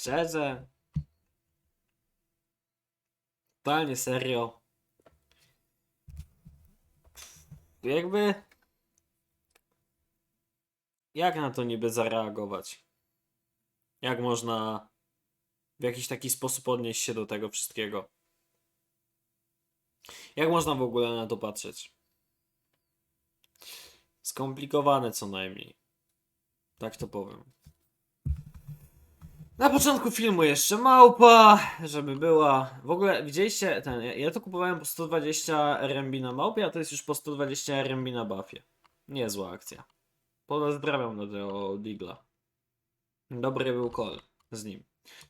szczerze. Totalnie serio. Jakby. Jak na to niby zareagować? Jak można w jakiś taki sposób odnieść się do tego wszystkiego? Jak można w ogóle na to patrzeć? Skomplikowane co najmniej. Tak to powiem. Na początku filmu jeszcze małpa, żeby była. W ogóle widzieliście ten. Ja, to kupowałem po 120 RMB na małpie, a to jest już po 120 RMB na buffie. Niezła akcja. Pozdrawiam do tego Digla. Dobry był call z nim.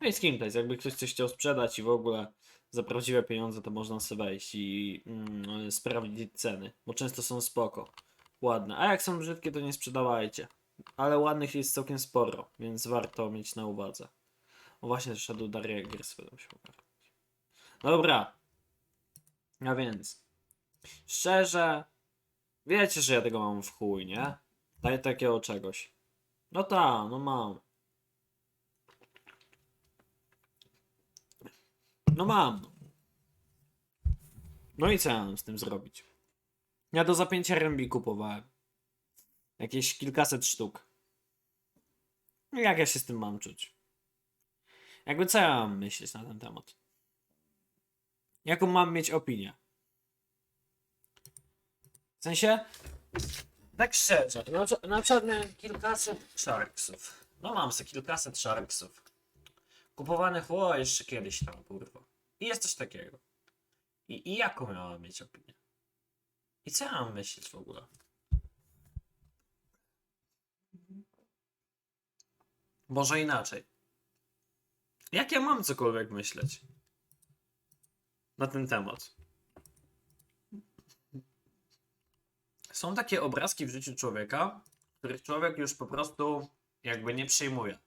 No i z kim to jest? Jakby ktoś coś chciał sprzedać i w ogóle za prawdziwe pieniądze, to można sobie wejść i mm, sprawdzić ceny, bo często są spoko. Ładne. A jak są brzydkie, to nie sprzedawajcie. Ale ładnych jest całkiem sporo, więc warto mieć na uwadze. O właśnie, Shadow Daria Gears będą się ogarnąć. Dobra. A więc. Szczerze. Wiecie, że ja tego mam w chuj, nie? Daj takiego czegoś. No ta, no mam. No mam. No i co ja mam z tym zrobić? Ja do za 5 RMB kupowałem. Jakieś kilkaset sztuk. No Jak ja się z tym mam czuć? Jakby co ja mam myśleć na ten temat? Jaką mam mieć opinię? W sensie, tak szczerze, na, przykład- na przykład miałem kilkaset sharksów. No mam se kilkaset sharksów. Kupowanych, o, jeszcze kiedyś tam, kurwa. I jest coś takiego. I, I jaką miałem mieć opinię? I co ja mam myśleć w ogóle? Może inaczej. Jak ja mam cokolwiek myśleć na ten temat? Są takie obrazki w życiu człowieka, których człowiek już po prostu jakby nie przyjmuje.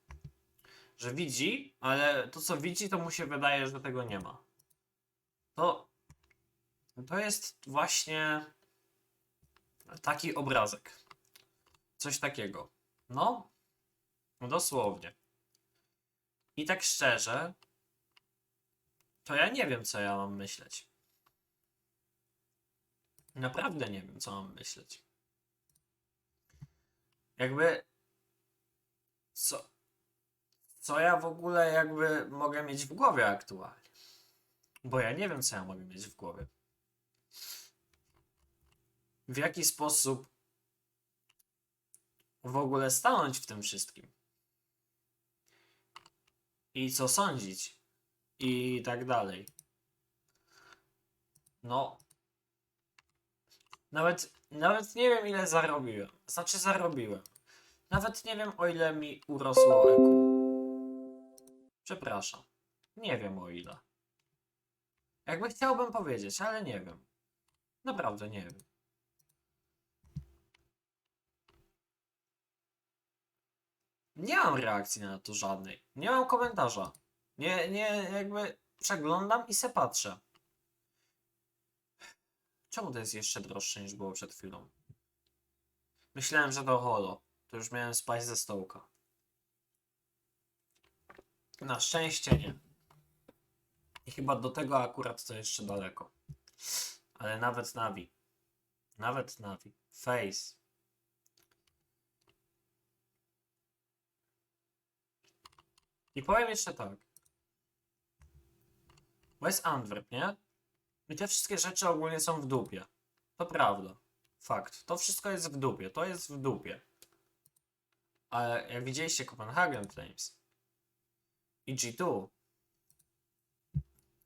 Że widzi, ale to co widzi, to mu się wydaje, że tego nie ma. To, to jest właśnie taki obrazek. Coś takiego. No, dosłownie. I tak szczerze, to ja nie wiem, co ja mam myśleć. Naprawdę nie wiem, co mam myśleć. Jakby. Co. Co ja w ogóle jakby mogę mieć w głowie aktualnie? Bo ja nie wiem, co ja mogę mieć w głowie. W jaki sposób w ogóle stanąć w tym wszystkim? I co sądzić? I tak dalej. No. Nawet, nawet nie wiem, ile zarobiłem. Znaczy, zarobiłem. Nawet nie wiem, o ile mi urosło eku. Przepraszam. Nie wiem o ile. Jakby chciałbym powiedzieć, ale nie wiem. Naprawdę nie wiem. Nie mam reakcji na to żadnej. Nie mam komentarza. Nie, nie, jakby przeglądam i se patrzę. Czemu to jest jeszcze droższe niż było przed chwilą? Myślałem, że to holo. To już miałem spać ze stołka. Na szczęście nie. I chyba do tego akurat to jeszcze daleko. Ale nawet Navi. Nawet Navi. Face. I powiem jeszcze tak. West Antwerp, nie? I te wszystkie rzeczy ogólnie są w dupie. To prawda. Fakt. To wszystko jest w dupie. To jest w dupie. Ale jak widzieliście Copenhagen Flames i G2,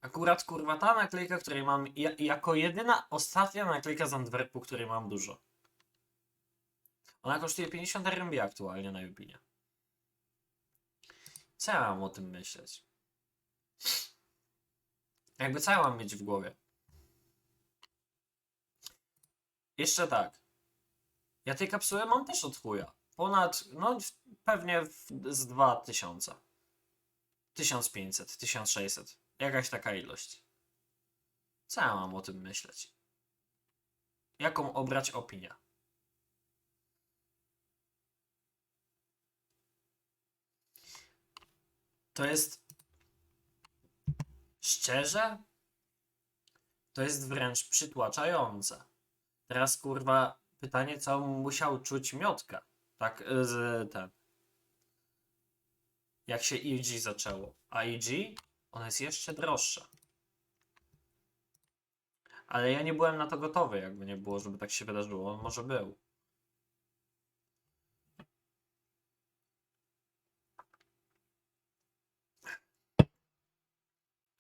akurat kurwa ta naklejka, której mam ja, jako jedyna ostatnia naklejka z Antwerpu, której mam dużo. Ona kosztuje 50 RMB aktualnie na Jubinie. Mam o tym myśleć? Jakby co ja mam mieć w głowie? Jeszcze tak. Ja tej kapsuły mam też od chuja. Ponad, no pewnie w, z 2000. 1500, 1600. Jakaś taka ilość. Co ja mam o tym myśleć? Jaką obrać opinię? To jest. Szczerze? To jest wręcz przytłaczające. Teraz kurwa pytanie, co musiał czuć miotka. Tak, y, z ten. Jak się EG zaczęło. A EG, ona jest jeszcze droższa. Ale ja nie byłem na to gotowy, jakby nie było, żeby tak się wydarzyło. On może był.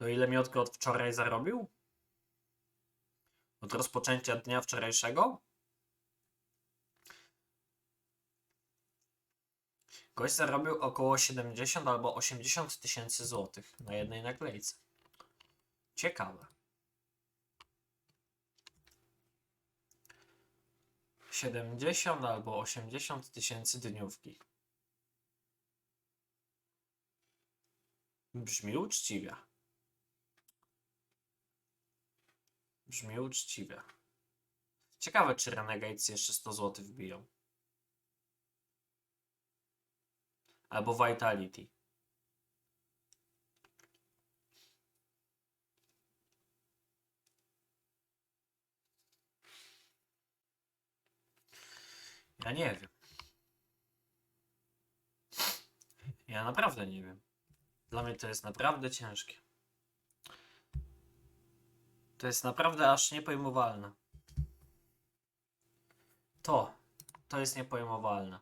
To ile Miotka od wczoraj zarobił? Od rozpoczęcia dnia wczorajszego? Gość zarobił około 70 albo 80 tysięcy złotych na jednej naklejce. Ciekawe. 70 albo 80 tysięcy dniówki. Brzmi uczciwie. Brzmi uczciwie. Ciekawe, czy Renegades jeszcze 100 zł wbiją. Albo Vitality. Ja nie wiem. Ja naprawdę nie wiem. Dla mnie to jest naprawdę ciężkie. To jest naprawdę aż niepojmowalne. To. To jest niepojmowalne.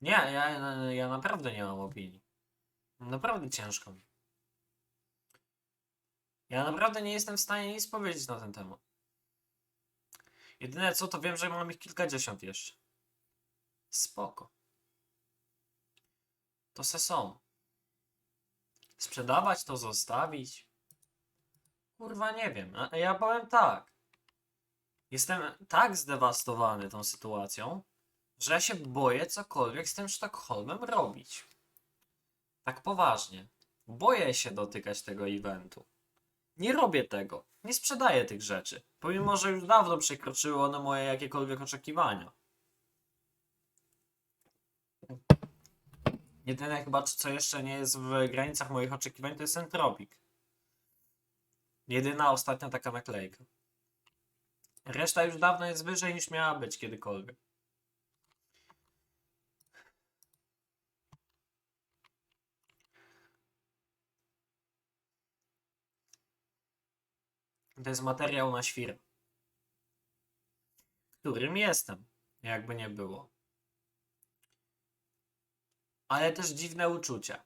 Nie, ja, ja naprawdę nie mam opinii. Naprawdę ciężko mi. Ja naprawdę nie jestem w stanie nic powiedzieć na ten temat. Jedyne co, to wiem, że mam ich kilkadziesiąt jeszcze. Spoko. To se są. Sprzedawać to, zostawić? Kurwa, nie wiem. Ja powiem tak. Jestem tak zdewastowany tą sytuacją, że ja się boję cokolwiek z tym Sztokholmem robić. Tak poważnie. Boję się dotykać tego eventu. Nie robię tego. Nie sprzedaję tych rzeczy. Pomimo, że już dawno przekroczyły one moje jakiekolwiek oczekiwania. Jedyne chyba, co jeszcze nie jest w granicach moich oczekiwań, to jest Entropik. Jedyna ostatnia taka naklejka. Reszta już dawno jest wyżej niż miała być kiedykolwiek. To jest materiał na świr. Którym jestem, jakby nie było. Ale też dziwne uczucia.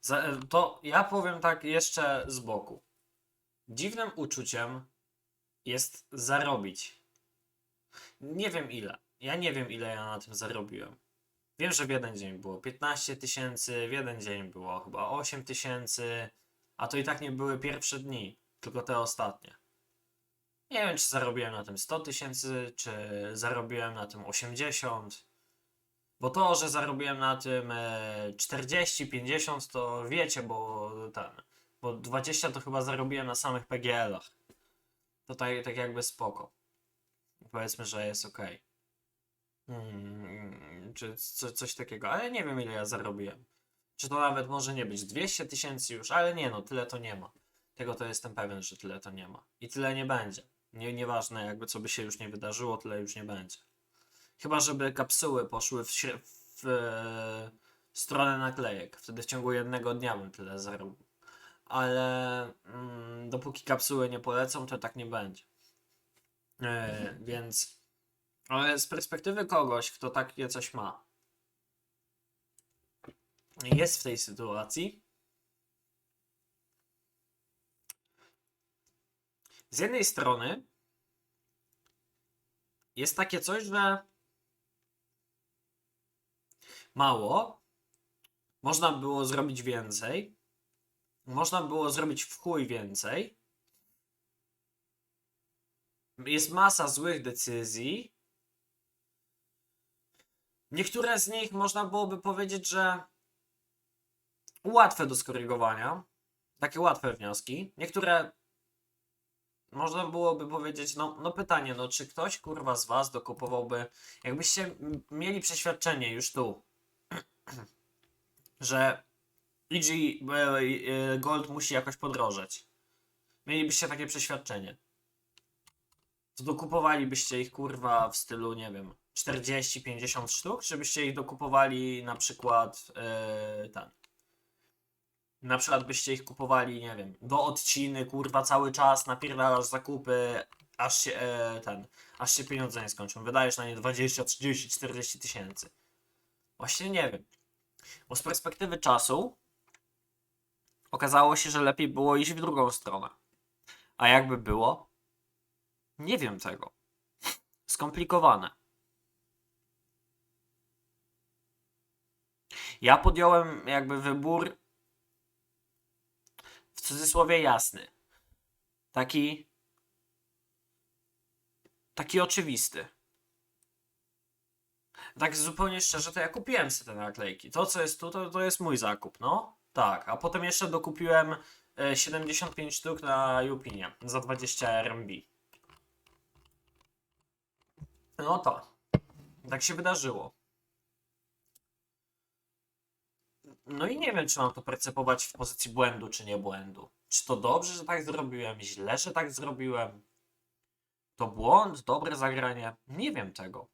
Za- To ja powiem tak jeszcze z boku. Dziwnym uczuciem jest zarobić. Nie wiem ile. Ja nie wiem ile ja na tym zarobiłem. Wiem, że w jeden dzień było 15 tysięcy, w jeden dzień było chyba 8 tysięcy, a to i tak nie były pierwsze dni, tylko te ostatnie. Nie wiem, czy zarobiłem na tym 100 tysięcy, czy zarobiłem na tym 80. Bo to, że zarobiłem na tym e, 40, 50, to wiecie, bo ten. Bo 20 to chyba zarobiłem na samych PGL-ach. To tak, tak jakby spoko. Powiedzmy, że jest ok. Mm, czy co, coś takiego, ale nie wiem ile ja zarobiłem. Czy to nawet może nie być 200 tysięcy już, ale nie no, tyle to nie ma. Tego to jestem pewien, że tyle to nie ma. I tyle nie będzie. Nie, nieważne jakby co by się już nie wydarzyło, tyle już nie będzie. Chyba, żeby kapsuły poszły w, śre- w e, stronę naklejek. Wtedy w ciągu jednego dnia bym tyle zarobił. Ale mm, dopóki kapsuły nie polecą, to tak nie będzie. E, więc ale z perspektywy kogoś, kto takie coś ma, jest w tej sytuacji, z jednej strony jest takie coś, że mało, można było zrobić więcej, można było zrobić w chuj więcej, jest masa złych decyzji. Niektóre z nich można byłoby powiedzieć, że łatwe do skorygowania. Takie łatwe wnioski. Niektóre można byłoby powiedzieć, no, no pytanie, no czy ktoś kurwa z was dokupowałby, jakbyście mieli przeświadczenie już tu, że EG e, e, Gold musi jakoś podrożeć. Mielibyście takie przeświadczenie. To dokupowalibyście ich kurwa w stylu, nie wiem, 40-50 sztuk, czy byście ich dokupowali na przykład e, ten. Na przykład byście ich kupowali, nie wiem, do odciny, kurwa, cały czas napierdalasz zakupy, aż się e, ten, aż się pieniądze nie skończą. Wydajesz na nie 20, 30, 40 tysięcy. Właśnie nie wiem. Bo z perspektywy czasu okazało się, że lepiej było iść w drugą stronę. A jakby było? Nie wiem tego. Skomplikowane. Ja podjąłem jakby wybór w cudzysłowie jasny. Taki taki oczywisty. Tak zupełnie szczerze, to ja kupiłem sobie te naklejki. To, co jest tu, to, to jest mój zakup, no. Tak, a potem jeszcze dokupiłem e, 75 sztuk na Jupinie za 20 RMB. No to. Tak się wydarzyło. No i nie wiem, czy mam to percepować w pozycji błędu, czy nie błędu. Czy to dobrze, że tak zrobiłem? Źle, że tak zrobiłem? To błąd? Dobre zagranie? Nie wiem tego.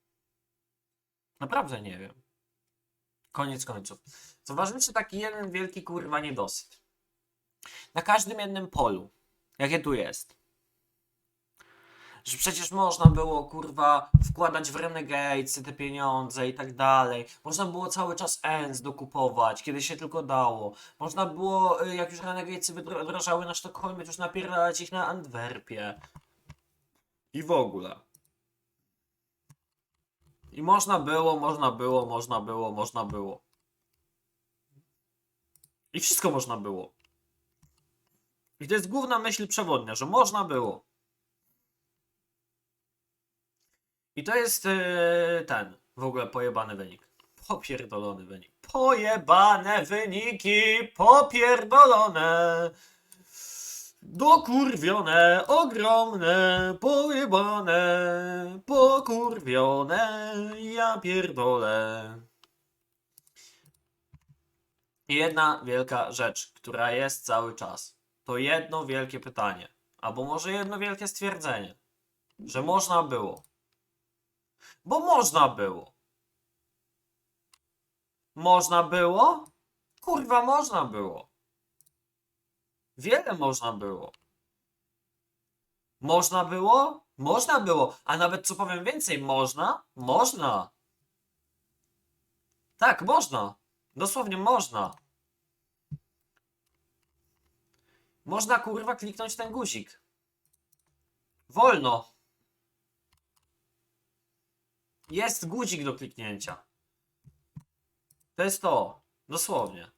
Naprawdę nie wiem. Koniec końców. Zauważyliście taki jeden wielki kurwa niedosyt. Na każdym jednym polu, jakie tu jest. Że przecież można było kurwa wkładać w Renegades te pieniądze i tak dalej. Można było cały czas ENS dokupować, kiedy się tylko dało. Można było, y, jak już Renegadesy wydro- wdrażały na Sztokholmie, to już napierdalać ich na Antwerpie. I w ogóle. I można było, można było, można było, można było. I wszystko można było. I to jest główna myśl przewodnia, że można było. I to jest yy, ten, w ogóle pojebany wynik. Popierdolony wynik. Pojebane wyniki, popierdolone. Dokurwione, ogromne, pojebane, pokurwione, ja pierdolę. Jedna wielka rzecz, która jest cały czas. To jedno wielkie pytanie. Albo może jedno wielkie stwierdzenie. Że można było. Bo można było. Można było? Kurwa, można było. Wiele można było. Można było? Można było. A nawet co powiem więcej, można? Można. Tak, można. Dosłownie można. Można kurwa kliknąć ten guzik. Wolno. Jest guzik do kliknięcia. To jest to. Dosłownie.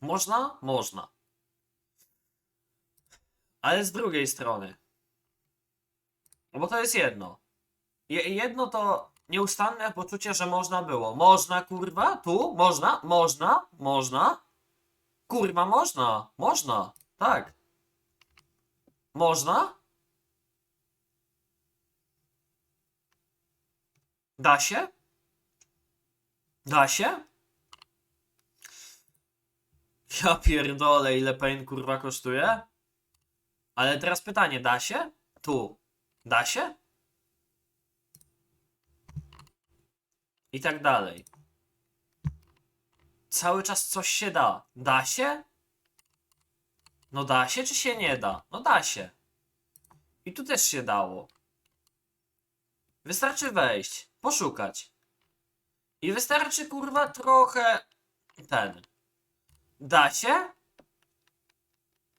Można? Można. Ale z drugiej strony. No Bo to jest jedno. Je- Jedno to nieustanne poczucie, że można było. Można, kurwa? Tu? Można? Można? Można? Kurwa, można. Można. Tak. Można? Da się? Da się? Ja pierdolę, ile pain kurwa kosztuje? Ale teraz pytanie, da się? Tu. Da się? I tak dalej. Cały czas coś się da. Da się? No da się, czy się nie da? No da się. I tu też się dało. Wystarczy wejść, poszukać. I wystarczy kurwa trochę ten. Da się?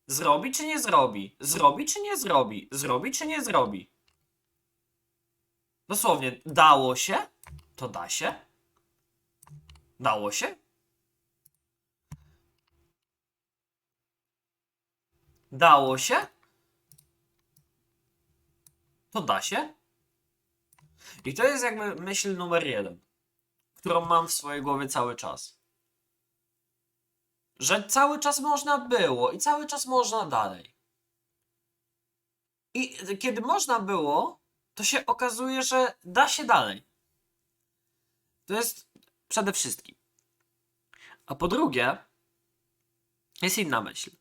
Zrobi czy nie zrobi? Zrobi czy nie zrobi? Zrobi czy nie zrobi? Dosłownie, dało się? To da się? Dało się? Dało się? To da się? I to jest jakby myśl numer jeden, którą mam w swojej głowie cały czas. Że cały czas można było i cały czas można dalej. I kiedy można było, to się okazuje, że da się dalej. To jest przede wszystkim. A po drugie, jest inna myśl.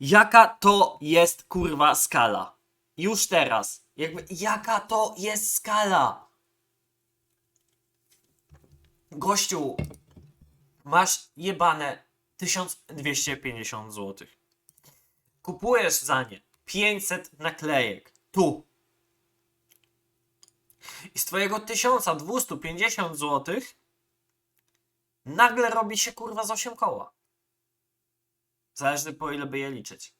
Jaka to jest kurwa skala? Już teraz. Jakby, jaka to jest skala? Gościu, masz jebane 1250 zł. Kupujesz za nie 500 naklejek. Tu. I z twojego 1250 zł nagle robi się kurwa z 8 koła. Zależy po ile by je liczyć.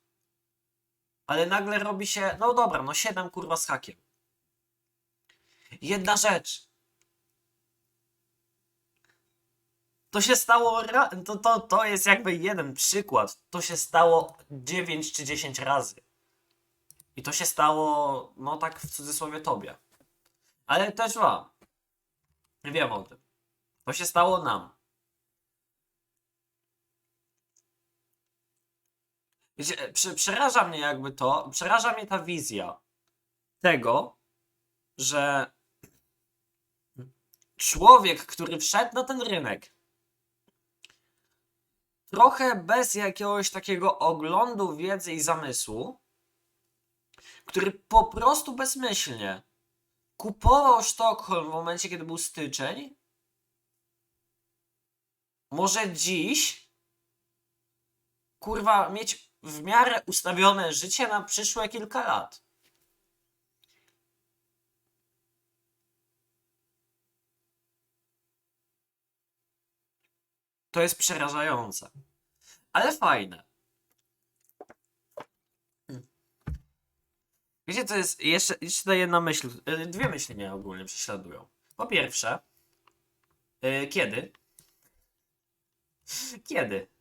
Ale nagle robi się, no dobra, no 7 kurwa z hakiem. Jedna rzecz. To się stało, to, to, to jest jakby jeden przykład. To się stało 9 czy 10 razy. I to się stało, no tak w cudzysłowie tobie. Ale też wam. Wiem o tym. To się stało nam. Prze, przeraża mnie jakby to, przeraża mnie ta wizja tego, że człowiek, który wszedł na ten rynek, trochę bez jakiegoś takiego oglądu wiedzy i zamysłu, który po prostu bezmyślnie kupował Sztokholm w momencie, kiedy był styczeń, może dziś kurwa mieć w miarę ustawione życie na przyszłe kilka lat. To jest przerażające. Ale fajne. Wiecie, co jest jeszcze, jeszcze jedna myśl, y, dwie myśli mnie ogólnie prześladują. Po pierwsze, y, kiedy? Kiedy?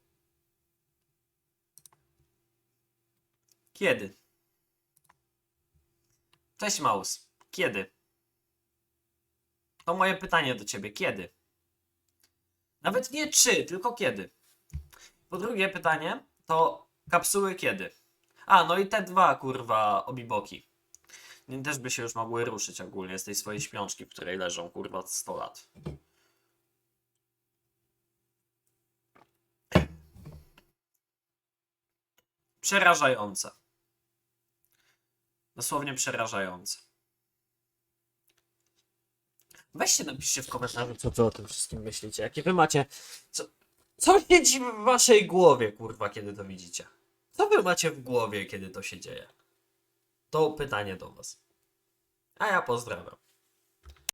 Kiedy? Cześć Maus. Kiedy? To moje pytanie do ciebie. Kiedy? Nawet nie czy, tylko kiedy. Po drugie pytanie to kapsuły kiedy? A, no i te dwa kurwa obiboki. Nie, Też by się już mogły ruszyć ogólnie z tej swojej śpiączki, w której leżą kurwa 100 lat. Przerażające. Dosłownie przerażające. Weźcie napiszcie w komentarzu, co wy o tym wszystkim myślicie. Jakie wy macie. Co, co siedzi w waszej głowie, kurwa, kiedy to widzicie? Co wy macie w głowie, kiedy to się dzieje? To pytanie do was. A ja pozdrawiam.